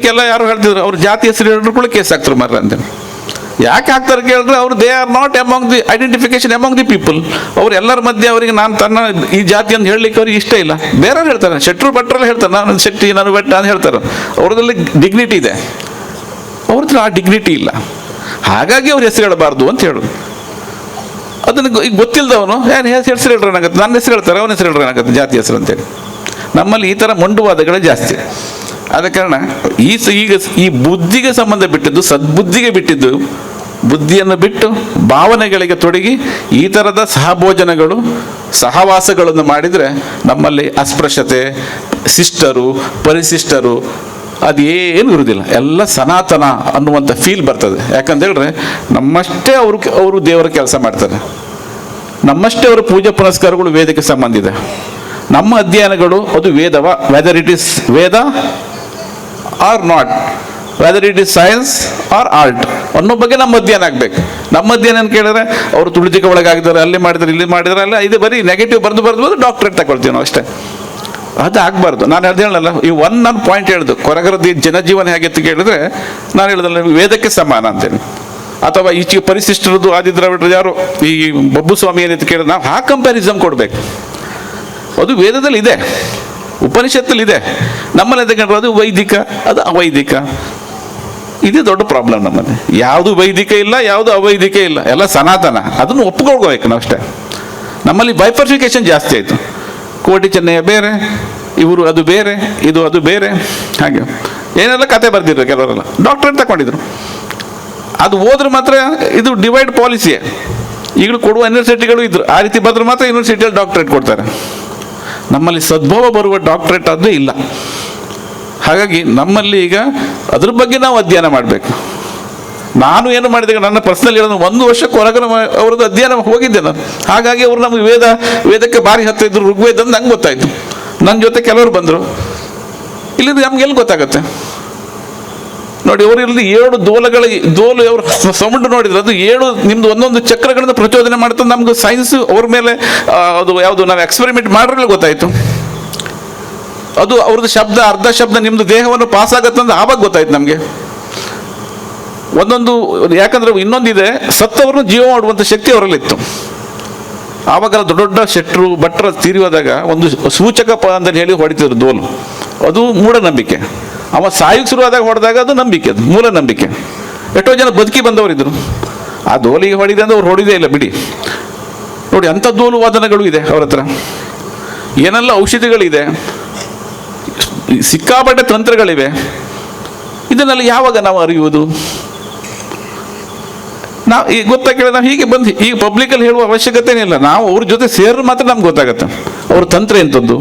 ಇದಕ್ಕೆಲ್ಲ ಯಾರು ಹೇಳ್ತಿದ್ರು, ಅವ್ರ ಜಾತಿ ಹೆಸರು ಹೇಳಿದ್ರು ಕೂಡ ಕೇಸ್ ಹಾಕ್ತಾರೆ ಮಾರ್ರೆ ಅಂತೇಳಿ. ಯಾಕೆ ಹಾಕ್ತಾರೆ ಕೇಳಿದ್ರೆ ಅವರು they are not among the identification among the people ಅವ್ರು ಎಲ್ಲರ ಮಧ್ಯೆ ಅವರಿಗೆ ನಾನು ತನ್ನ ಈ ಜಾತಿ ಅಂತ ಹೇಳಲಿಕ್ಕೆ ಅವ್ರಿಗೆ ಇಷ್ಟ ಇಲ್ಲ. ಬೇರೆಯವ್ರು ಹೇಳ್ತಾರೆ, ಶೆಟ್ರು ಭಟ್ರಲ್ಲಿ ಹೇಳ್ತಾರೆ, ನಾನು ಶೆಟ್ಟಿ, ನಾನು ಭಟ್ ಅಂತ ಹೇಳ್ತಾರೆ. ಅವ್ರದ್ರಲ್ಲಿ ಡಿಗ್ನಿಟಿ ಇದೆ. ಅವ್ರದ್ದು ಆ ಡಿಗ್ನಿಟಿ ಇಲ್ಲ. ಹಾಗಾಗಿ ಅವ್ರು ಹೆಸರು ಹೇಳಬಾರ್ದು ಅಂತ ಹೇಳೋದು. ಅದನ್ನು ಈಗ ಗೊತ್ತಿಲ್ಲದವನು ಏನು ಹೆಸರು ಹೇಳ್ರನಾಗತ್ತೆ ನನ್ನ ಹೆಸರು ಹೇಳ್ತಾರೆ, ಅವನ ಹೆಸರು ಹೇಳ್ರನಾಗತ್ತೆ ಜಾತಿ ಹೆಸರು ಅಂತೇಳಿ. ನಮ್ಮಲ್ಲಿ ಈ ಥರ ಮೊಂಡುವಾದಗಳೇ ಜಾಸ್ತಿ. ಆದ ಕಾರಣ ಈ ಈಗ ಈ ಬುದ್ಧಿಗೆ ಸಂಬಂಧ ಬಿಟ್ಟಿದ್ದು ಸದ್ಬುದ್ಧಿಗೆ ಬಿಟ್ಟಿದ್ದು, ಬುದ್ಧಿಯನ್ನು ಬಿಟ್ಟು ಭಾವನೆಗಳಿಗೆ ತೊಡಗಿ ಈ ಥರದ ಸಹಭೋಜನಗಳು, ಸಹವಾಸಗಳನ್ನು ಮಾಡಿದರೆ ನಮ್ಮಲ್ಲಿ ಅಸ್ಪೃಶ್ಯತೆ, ಶಿಷ್ಟರು, ಪರಿಶಿಷ್ಟರು ಅದೇನು ಇರುವುದಿಲ್ಲ. ಎಲ್ಲ ಸನಾತನ ಅನ್ನುವಂಥ ಫೀಲ್ ಬರ್ತದೆ. ಯಾಕಂತ ಹೇಳಿದ್ರೆ ನಮ್ಮಷ್ಟೇ ಅವರು ಅವರು ದೇವರ ಕೆಲಸ ಮಾಡ್ತಾರೆ. ನಮ್ಮಷ್ಟೇ ಅವರ ಪೂಜೆ ಪುನಸ್ಕಾರಗಳು ವೇದಕ್ಕೆ ಸಂಬಂಧಿದೆ ನಮ್ಮ ಅಧ್ಯಯನಗಳು ಅದು ವೇದವ whether it is Veda are not whether it is science or art ಅನ್ನೋ ಬಗ್ಗೆ ನಮ್ಮ ಅಧ್ಯಯನ ಆಗ್ಬೇಕು. ನಮ್ಮ ಅಧ್ಯಯನ ಏನು ಕೇಳಿದ್ರೆ, ಅವರು ತುಳಿತಕ್ಕೆ ಒಳಗಾಗಿದ್ದಾರೆ, ಅಲ್ಲಿ ಮಾಡಿದ್ದಾರೆ, ಇಲ್ಲಿ ಮಾಡಿದ್ದಾರೆ, ಅಲ್ಲ, ಇದು ಬರೀ ನೆಗೆಟಿವ್ ಬರೆದು ಬರೆದು ಬರೆದು ಡಾಕ್ಟ್ರೇಟ್ ತಗೊಳ್ತೀವಿ ನಾವು ಅಷ್ಟೇ. ಅದು ಆಗಬಾರ್ದು. ನಾನು ಹೇಳ್ದು ಹೇಳಲ್ಲ, ಈ ಒನ್ ನಾನು ಪಾಯಿಂಟ್ ಹೇಳ್ದು ಕೊರಗರದ ಜನಜೀವನ ಹೇಗೆ ಅಂತ ಕೇಳಿದ್ರೆ, ನಾನು ಹೇಳಿದಲ್ಲ ವೇದಕ್ಕೆ ಸಮಾನ ಅಂತೇಳಿ. ಅಥವಾ ಈಚೆಗೆ ಪರಿಶಿಷ್ಟರದ್ದು ಆದಿದ್ರಾವಿಡ್ರು ಯಾರು? ಈ ಬಬ್ಬು ಸ್ವಾಮಿ ಏನಂತ ಕೇಳಿದ್ರೆ, ನಾವು ಆ ಕಂಪ್ಯಾರಿಸಮ್ ಕೊಡಬೇಕು. ಅದು ವೇದದಲ್ಲಿ ಇದೆ. ಉಪನಿಷತ್ತಲ್ಲಿ ಇದೆ ನಮ್ಮಲ್ಲಿ ಅದು ವೈದಿಕ, ಅದು ಅವೈದಿಕ. ಇದು ದೊಡ್ಡ ಪ್ರಾಬ್ಲಮ್ ನಮ್ಮಲ್ಲಿ. ಯಾವುದು ವೈದಿಕ ಇಲ್ಲ, ಯಾವುದು ಅವೈದಿಕ ಇಲ್ಲ. ಎಲ್ಲ ಸನಾತನ. ಅದನ್ನು ಒಪ್ಕೊಳ್ಬೇಕು ನಾವು ಅಷ್ಟೇ. ನಮ್ಮಲ್ಲಿ ಬೈಫರ್ಫಿಕೇಶನ್ ಜಾಸ್ತಿ ಆಯಿತು. ಕೋಟಿ ಚೆನ್ನಯ್ಯ ಬೇರೆ, ಇವರು ಅದು ಬೇರೆ, ಇದು ಅದು ಬೇರೆ. ಹಾಗೆ. ಏನೆಲ್ಲ ಕತೆ ಬರ್ದಿದ್ರು ಕೆಲವರೆಲ್ಲ. ಡಾಕ್ಟ್ರೇಟ್ ತಗೊಂಡಿದ್ರು. ಅದು ಹೋದ್ರೆ ಮಾತ್ರ ಇದು ಡಿವೈಡ್ ಪಾಲಿಸಿಯೇ ಈಗಲೂ ಕೊಡುವ ಯೂನಿವರ್ಸಿಟಿಗಳು ಇದ್ರು. ಆ ರೀತಿ ಬಂದ್ರೆ ಮಾತ್ರ ಯೂನಿವರ್ಸಿಟಿಯಲ್ಲಿ ಡಾಕ್ಟ್ರೇಟ್ ಕೊಡ್ತಾರೆ. ನಮ್ಮಲ್ಲಿ ಸದ್ಭಾವ ಬರುವ ಡಾಕ್ಟ್ರೇಟ್ ಅದು ಇಲ್ಲ. ಹಾಗಾಗಿ ನಮ್ಮಲ್ಲಿ ಈಗ ಅದ್ರ ಬಗ್ಗೆ ನಾವು ಅಧ್ಯಯನ ಮಾಡಬೇಕು. ನಾನು ಏನು ಮಾಡಿದೆ ನನ್ನ ಪರ್ಸನಲ್ ಇರೋದು ಒಂದು ವರ್ಷಕ್ಕೆ ಹೊರಗಡೆ ಅವ್ರದ್ದು ಅಧ್ಯಯನ ಹೋಗಿದ್ದೆ ನಾನು. ಹಾಗಾಗಿ ಅವರು ನಮಗೆ ವೇದ, ವೇದಕ್ಕೆ ಭಾರಿ ಹತ್ತಿರ ಇದ್ರು, ಋಗ್ವೇದ ಅಂತ ನಂಗೆ ಗೊತ್ತಾಯಿತು. ನನ್ನ ಜೊತೆ ಕೆಲವರು ಬಂದರು. ಇಲ್ಲಿಂದ ನಮ್ಗೆ ಎಲ್ಲಿ ಗೊತ್ತಾಗತ್ತೆ? ನೋಡಿ ಅವರಲ್ಲಿ ಏಳು ದೋಲಗಳ, ದೋಲು ಅವರು ಸೌಂಡ್ ನೋಡಿದ್ರೆ ಅದು ಏಳು ನಿಮ್ದು ಒಂದೊಂದು ಚಕ್ರಗಳಿಂದ ಪ್ರಚೋದನೆ ಮಾಡ್ತಾ ನಮ್ಗೆ ಸೈನ್ಸ್ ಅವ್ರ ಮೇಲೆ ಅದು ಯಾವುದು ನಾವು ಎಕ್ಸ್ಪೆರಿಮೆಂಟ್ ಮಾಡ್ರಲ್ಲ ಗೊತ್ತಾಯ್ತು. ಅದು ಅವ್ರದ್ದು ಶಬ್ದ, ಅರ್ಧ ಶಬ್ದ ನಿಮ್ದು ದೇಹವನ್ನು ಪಾಸ್ ಆಗತ್ತಂದ್ರೆ ಆವಾಗ ಗೊತ್ತಾಯ್ತು ನಮಗೆ. ಒಂದೊಂದು, ಯಾಕಂದ್ರೆ ಇನ್ನೊಂದಿದೆ, ಸತ್ತವರನ್ನು ಜೀವ ಮಾಡುವಂಥ ಶಕ್ತಿ ಅವರಲ್ಲಿತ್ತು. ಆವಾಗ ದೊಡ್ಡ ದೊಡ್ಡ ಶೆಟ್ರು, ಭಟ್ರ ತೀರಿ ಹೋದಾಗ ಒಂದು ಸೂಚಕ ಅಂತ ಹೇಳಿ ಹೊಡಿತಿದ್ರು ದೋಲು. ಅದು ಮೂಢನಂಬಿಕೆ. ಅವ ಸಾಯಿಗೆ ಶುರುವಾದಾಗ ಹೊಡೆದಾಗ ಅದು ನಂಬಿಕೆ, ಅದು ಮೂಲ ನಂಬಿಕೆ. ಎಷ್ಟೋ ಜನ ಬದುಕಿ ಬಂದವರಿದ್ರು. ಆ ದೋಲಿಗೆ ಹೊಡಿದೆ ಅಂದ್ರೆ ಅವ್ರು ಹೊಡಿದೇ ಇಲ್ಲ, ಬಿಡಿ. ನೋಡಿ, ಅಂಥ ದೋಲು ವಾದನಗಳು ಇದೆ ಅವ್ರ ಹತ್ರ. ಏನೆಲ್ಲ ಔಷಧಿಗಳಿದೆ, ಸಿಕ್ಕಾಪಟ್ಟೆ ತಂತ್ರಗಳಿವೆ. ಇದನ್ನೆಲ್ಲ ಯಾವಾಗ ನಾವು ಅರಿಯುವುದು? ನಾವು ಈಗ ಗೊತ್ತಾಗಿಲ್ಲ ನಾವು ಹೀಗೆ ಬಂದು ಈಗ ಪಬ್ಲಿಕಲ್ಲಿ ಹೇಳುವ ಅವಶ್ಯಕತೆನೇ ಇಲ್ಲ. ನಾವು ಅವ್ರ ಜೊತೆ ಸೇರಿದ್ರೆ ಮಾತ್ರ ನಮ್ಗೆ ಗೊತ್ತಾಗತ್ತೆ. ಅವ್ರ ತಂತ್ರ ಎಂಥದ್ದು